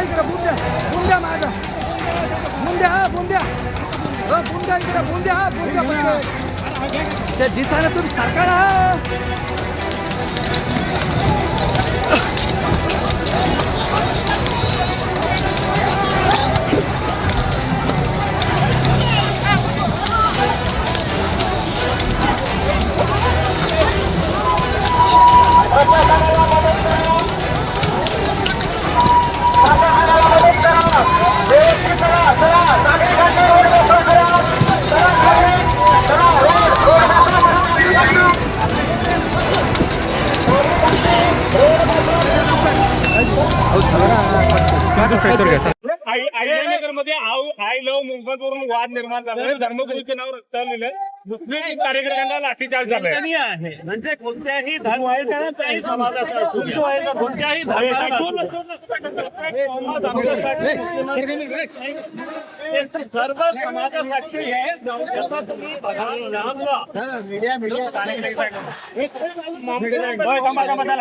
बुंद्या इकडे बुंद्या. बुंद्या माझा. बुंद्या हा बुंद्या. हो बुंद्या इकडे बुंद्या हा बुंद्या बुंद्या. ते दिसायला तुम्ही सरकार हा आई आयनगरमध्ये आय लव मुंबईत वरून वाद निर्माण झाला. धर्मगुरूच्या नाव रस्त्यावर लिहिलं मुस्लिम कार्यकर्त्यांना लाठीचार्ज झालाय. ठिकाणी आहे. म्हणजे कोणत्याही कोणत्याही समाजाचा असू हे सर्व समाजासाठी आहे जसं तुम्ही बघाल रामला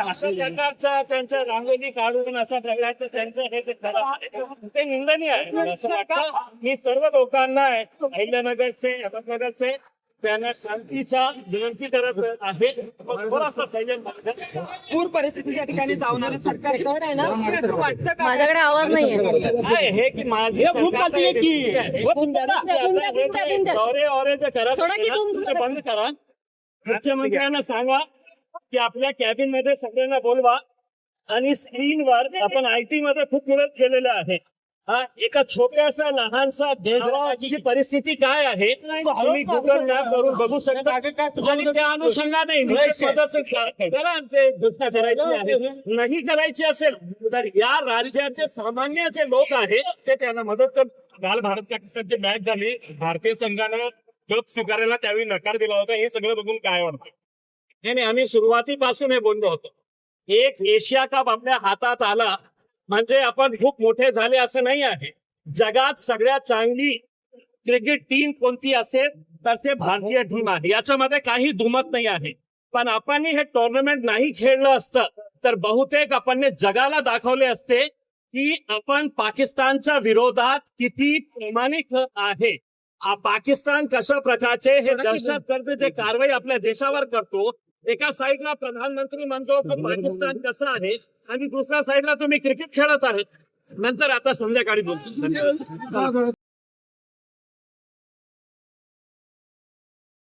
अशा प्रकारचा त्यांचं रांगोळी काढून अशा प्रकारचं त्यांचं हे ते निंदनीय आहे. असं वाटतं मी सर्व लोकांना अहिल्यानगरचे अहमदनगरचे त्यांना शांतीचा विनंती करत आहे. थोडासा संयम. पूर परिस्थितीच्या ठिकाणी जाऊन सरकार माझ्याकडे आवाज नाहीये. हे की माझी बंद करा. मुख्यमंत्र्यांना सांगा की आपल्या कॅबिनमध्ये सगळ्यांना बोलवा. आणि स्क्रीनवर आपण आयटी मध्ये खूप विरोध केलेला आहे. एका छोट्यासा लहानसा देशभावाची परिस्थिती काय आहे? तुम्ही गुगल मॅप वरून बघू शकता. आणि त्या अनुषंगाने करायची आहे. नाही. करायची असेल तर या राज्याचे सामान्य जे लोक आहेत ते त्यांना मदत कर. काल भारत पाकिस्तानची मॅच झाली भारतीय संघानं कप स्वीकारायला त्यावेळी नकार दिला होता. हे सगळं बघून काय वाटतं? नाही नाही, आम्ही सुरुवातीपासून हे बोललो होतो. एक एशिया कप आपल्या हातात आला म्हणजे आपण खूप मोठे झाले असं नाही आहे. जगात सगळ्यात चांगली क्रिकेट टीम कोणती असेल तर ते भारतीय टीम आहे. याच्यामध्ये काही दुमत नाही आहे. पण आपण हे टुर्नामेंट नाही खेळलं असतं तर बहुतेक आपण जगाला दाखवले असते की आपण पाकिस्तानच्या विरोधात किती प्रामाणिक आहे. पाकिस्तान कशा प्रकारचे हे दहशतगर्द जे कारवाई आपल्या देशावर करतो एका साईडला प्रधानमंत्री म्हणतो की पाकिस्तान कसं आहे? आणि दुसऱ्या साईडला तुम्ही क्रिकेट खेळत आहे नंतर आता संध्याकाळी बोलतो. धन्यवाद.